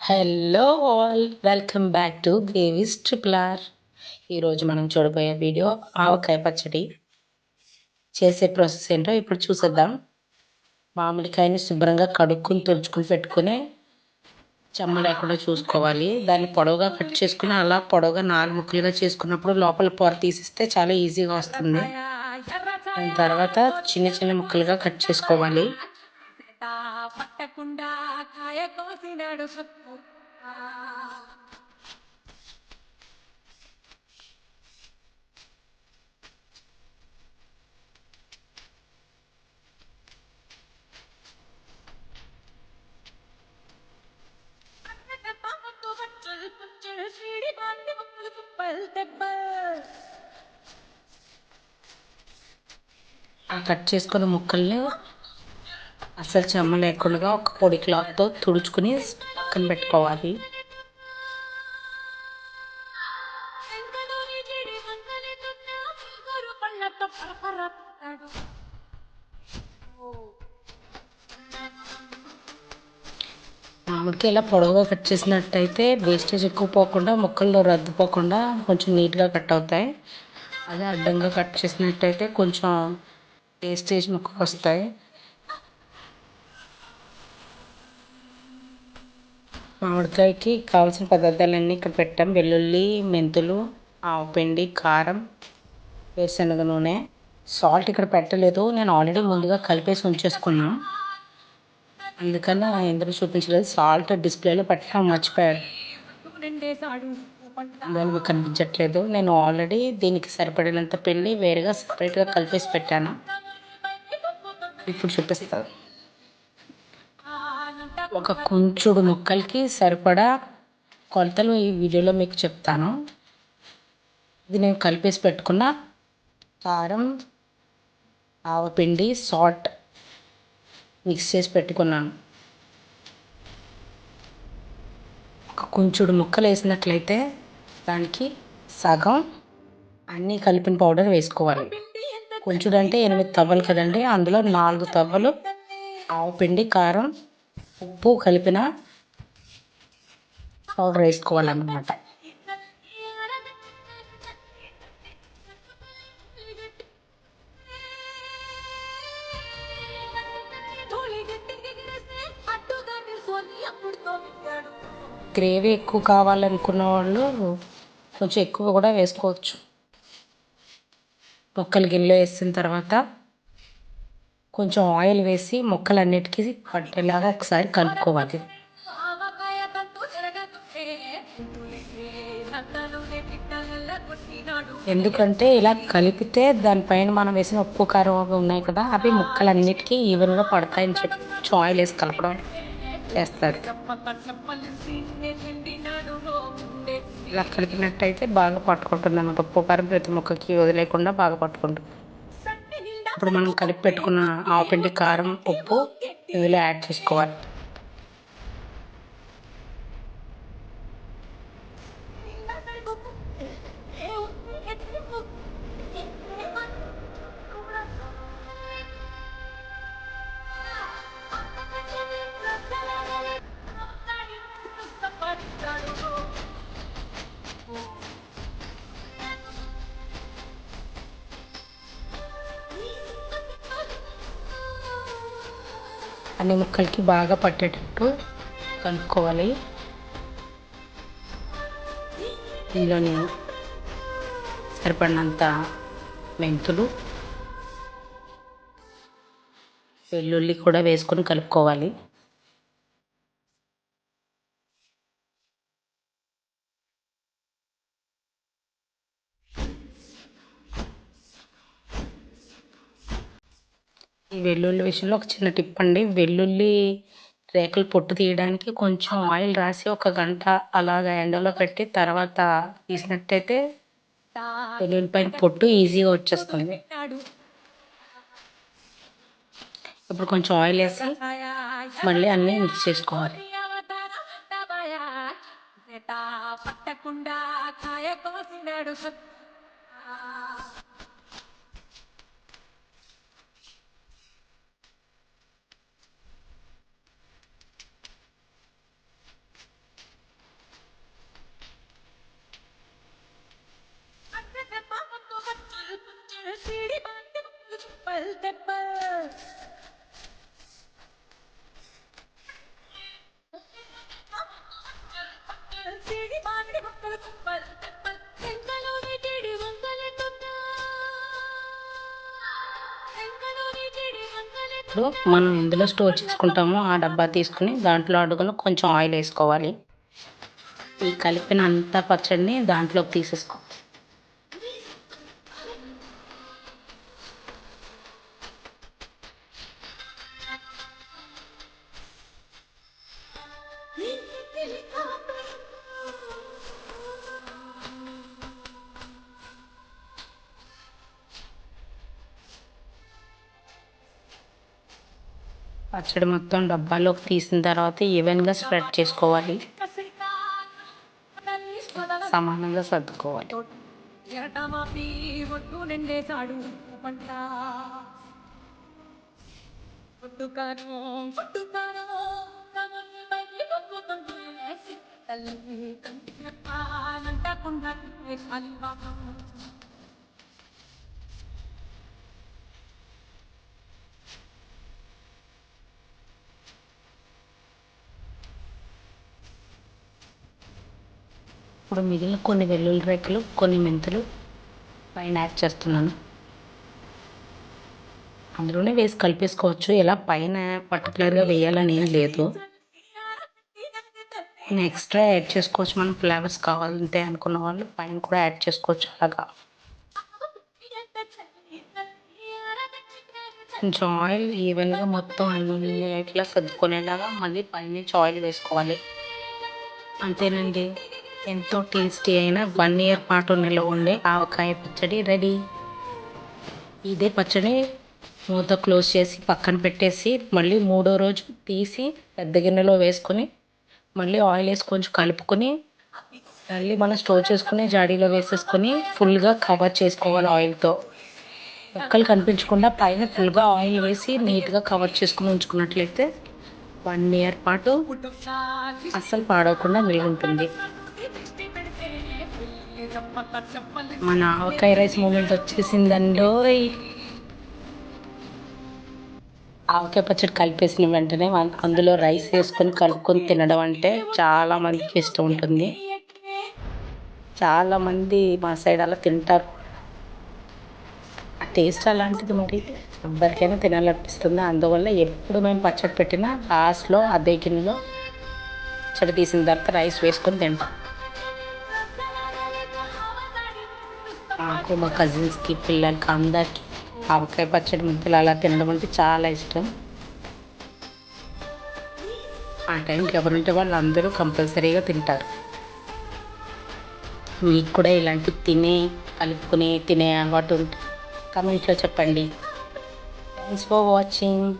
Hello all welcome back to గేవీస్ triple R ఈరోజు మనం చూడబోయే వీడియో ఆవకాయ పచ్చడి చేసే ప్రాసెస్ ఏంటో ఇప్పుడు చూసేద్దాం. మామిడికాయని శుభ్రంగా కడుక్కుని తుడుచుకుని పెట్టుకుని చెమ్మ లేకుండా చూసుకోవాలి. దాన్ని పొడవుగా కట్ చేసుకుని అలా పొడవుగా నాలుగు ముక్కలుగా చేసుకున్నప్పుడు లోపల పొర తీసిస్తే చాలా ఈజీగా వస్తుంది. దాని తర్వాత చిన్న చిన్న ముక్కలుగా కట్ చేసుకోవాలి. పట్టకుండా కాయ కోసినాడు సత్తు ఆ కట్ చేసుకున్న ముక్కల్ని అసలు చెమ్మ లేకుండా ఒక పొడి క్లాత్తో తుడుచుకుని పక్కన పెట్టుకోవాలి. మామిడికి ఇలా పొడవుగా కట్ చేసినట్టయితే వేస్టేజ్ ఎక్కువ పోకుండా ముక్కల్లో రద్దుపోకుండా కొంచెం నీట్గా కట్ అవుతాయి. అదే అడ్డంగా కట్ చేసినట్టయితే కొంచెం వేస్టేజ్ మొక్కకు వస్తాయి. మామిడికాయకి కావాల్సిన పదార్థాలన్నీ ఇక్కడ పెట్టాం. వెల్లుల్లి మెంతులు ఆవపిండి కారం వేరుశనగ నూనె. సాల్ట్ ఇక్కడ పెట్టలేదు. నేను ఆల్రెడీ ముందుగా కలిపేసి ఉంచేసుకున్నాను అందుకని ఎందుకు చూపించలేదు. సాల్ట్ డిస్ప్లేలో పెట్టడం మర్చిపోయారు. దానికి కనిపించట్లేదు. నేను ఆల్రెడీ దీనికి సరిపడినంత పిండి వేరుగా సపరేట్గా కలిపేసి పెట్టాను. ఇప్పుడు చూపిస్తాను. ఒక కుంచుడు ముక్కలకి సరిపడా కొలతలు ఈ వీడియోలో మీకు చెప్తాను. ఇది నేను కలిపేసి పెట్టుకున్న కారం ఆవపిండి సాల్ట్ మిక్స్ చేసి పెట్టుకున్నాను. ఒక కుంచుడు ముక్కలు వేసినట్లయితే దానికి సగం అన్నీ కలిపిన పౌడర్ వేసుకోవాలి. కొంచుడు అంటే ఎనిమిది తవ్వలు కదండి అందులో నాలుగు తవ్వలు ఆవపిండి కారం ఉప్పు కలిపిన పౌడర్ వేసుకోవాలన్నమాట. గ్రేవీ ఎక్కువ కావాలనుకున్న వాళ్ళు కొంచెం ఎక్కువ కూడా వేసుకోవచ్చు. మొక్కలు గిన్నెలో వేసిన తర్వాత కొంచెం ఆయిల్ వేసి ముక్కలన్నిటికీ పట్టేలాగా ఒకసారి కలుపుకోవాలి. ఎందుకంటే ఇలా కలిపితే దానిపైన మనం వేసిన ఉప్పు కారం అవి ఉన్నాయి కదా అవి ముక్కలన్నిటికీ ఈవెన్గా పడతాయని చెప్పి ఆయిల్ వేసి కలపడం చేస్తారు. ఇలా కలిపినట్టయితే బాగా పట్టుకుంటుంది అన్నమాట. ఉప్పు కారం ప్రతి ముక్కకి వదిలేకుండా బాగా పట్టుకుంటుంది. ఇప్పుడు మనం కలిపి పెట్టుకున్న ఆవపిండి కారం ఉప్పు ఇందులో యాడ్ చేసుకోవాలి. అన్ని ముక్కలకి బాగా పట్టేటట్టు కలుపుకోవాలి. ఇందులోని సరిపడినంత మెంతులు వెల్లుల్లి కూడా వేసుకొని కలుపుకోవాలి. వెల్లుల్లి విషయంలో ఒక చిన్న టిప్ అండి. వెల్లుల్లి రేకులు పొట్టు తీయడానికి కొంచెం ఆయిల్ రాసి ఒక గంట అలాగ ఎండలో పెట్టి తర్వాత తీసినట్టయితే వెల్లుల్లిపైన పొట్టు ఈజీగా వచ్చేస్తుంది. ఇప్పుడు కొంచెం ఆయిల్ వేసి మళ్ళీ అన్నీ మిక్స్ చేసుకోవాలి. పట్టకుండా కాయ కోసినాడు ఇప్పుడు మనం ఇందులో స్టోర్ చేసుకుంటామో. ఆ డబ్బా తీసుకుని దాంట్లో అడుగులో కొంచెం ఆయిల్ వేసుకోవాలి. ఈ కలిపిన అంత పచ్చడిని దాంట్లోకి తీసేసుకోవాలి పచ్చడి మొత్తం డబ్బాలోకి తీసిన తర్వాత ఈవెన్గా స్ప్రెడ్ చేసుకోవాలి. సమానంగా సర్దుకోవాలి. ఎరటమాపి ఇప్పుడు మిగిలిన కొన్ని వెల్లుల్లి రెక్కలు కొన్ని మెంతులు పైన యాడ్ చేస్తున్నాను. అందులోనే వేసి కలిపేసుకోవచ్చు. ఇలా పైన పర్టికులర్గా వేయాలని ఏం లేదు. ఎక్స్ట్రా యాడ్ చేసుకోవచ్చు. మనం ఫ్లేవర్స్ కావాలంటే అనుకున్న వాళ్ళు పైన కూడా యాడ్ చేసుకోవచ్చు. అలాగా. కొంచెం ఆయిల్ ఈవెన్గా మొత్తం అన్ని ఇట్లా సర్దుకునేలాగా మళ్ళీ పైనుంచి ఆయిల్ వేసుకోవాలి. అంతేనండి. ఎంతో టేస్టీ అయిన వన్ ఇయర్ పాటు నిల్వ ఉండే ఆవకాయ పచ్చడి రెడీ. ఇదే పచ్చడి మూత క్లోజ్ చేసి పక్కన పెట్టేసి మళ్ళీ మూడో రోజు తీసి పెద్ద గిన్నెలో వేసుకొని మళ్ళీ ఆయిల్ వేసి కొంచెం కలుపుకొని మళ్ళీ మనం స్టోర్ చేసుకుని జాడీలో వేసేసుకొని ఫుల్గా కవర్ చేసుకోవాలి ఆయిల్తో. ఒక్కరు కనిపించకుండా పైన ఫుల్గా ఆయిల్ వేసి నీట్గా కవర్ చేసుకుని ఉంచుకున్నట్లయితే వన్ ఇయర్ పాటు అస్సలు పాడవకుండా నిలుగుంటుంది ఉంటుంది. మన ఆవకాయ రైస్ మూమెంట్ వచ్చేసిందండోయ్. ఆవకాయ పచ్చడి కలిపేసిన వెంటనే అందులో రైస్ వేసుకొని కలుపుకొని తినడం అంటే చాలా మందికి ఇష్టం ఉంటుంది. చాలా మంది మా సైడ్ అలా తింటారు. టేస్ట్ అలాంటిది మరి ఎవరికైనా తినాలనిపిస్తుంది. అందువల్ల ఎప్పుడు మేము పచ్చడి పెట్టినా లాస్ట్లో అదే గిన్నెలో పచ్చడి తీసిన తర్వాత రైస్ వేసుకొని తింటాం. నాకు మా కజిన్స్కి పిల్లలకి అందరికీ ఆవకాయ పచ్చడి ముద్దలు అలా తినడం అంటే చాలా ఇష్టం. ఆ టైంకి ఎవరుంటే వాళ్ళు అందరూ కంపల్సరీగా తింటారు. మీకు కూడా ఇలాంటి తినే కలుపుకుని తినే అలవాటు ఉంటే కమెంట్లో చెప్పండి. Thanks for watching